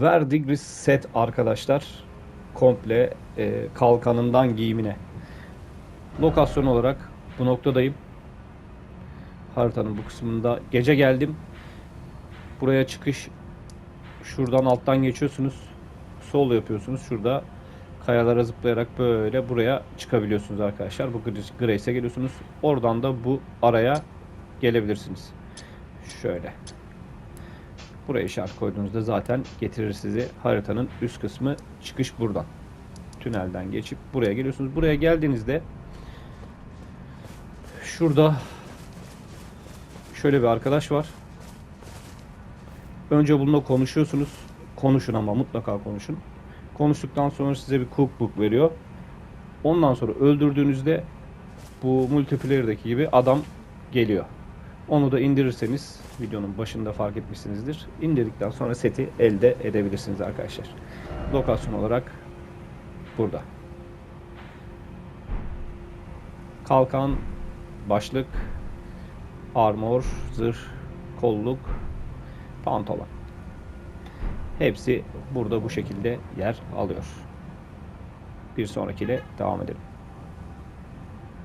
Verdigris set arkadaşlar. Komple e, kalkanından giyimine. Lokasyon olarak bu noktadayım. Haritanın bu kısmında gece geldim. Buraya çıkış şuradan alttan geçiyorsunuz. Sol yapıyorsunuz. Şurada kayalara zıplayarak böyle buraya çıkabiliyorsunuz arkadaşlar. Bu Gr- Grace'e geliyorsunuz. Oradan da bu araya gelebilirsiniz. Şöyle. Buraya işaret koyduğunuzda zaten getirir sizi haritanın üst kısmı çıkış buradan. Tünelden geçip buraya geliyorsunuz. Buraya geldiğinizde şurada şöyle bir arkadaş var. Önce bununla konuşuyorsunuz. Konuşun ama mutlaka konuşun. Konuştuktan sonra size bir cookbook veriyor. Ondan sonra öldürdüğünüzde bu multiplayer'daki gibi adam geliyor. Onu da indirirseniz videonun başında fark etmişsinizdir. İndirdikten sonra seti elde edebilirsiniz arkadaşlar. Lokasyon olarak burada. Kalkan, başlık, armor, zırh, kolluk, pantolon. Hepsi burada bu şekilde yer alıyor. Bir sonrakiyle devam edelim.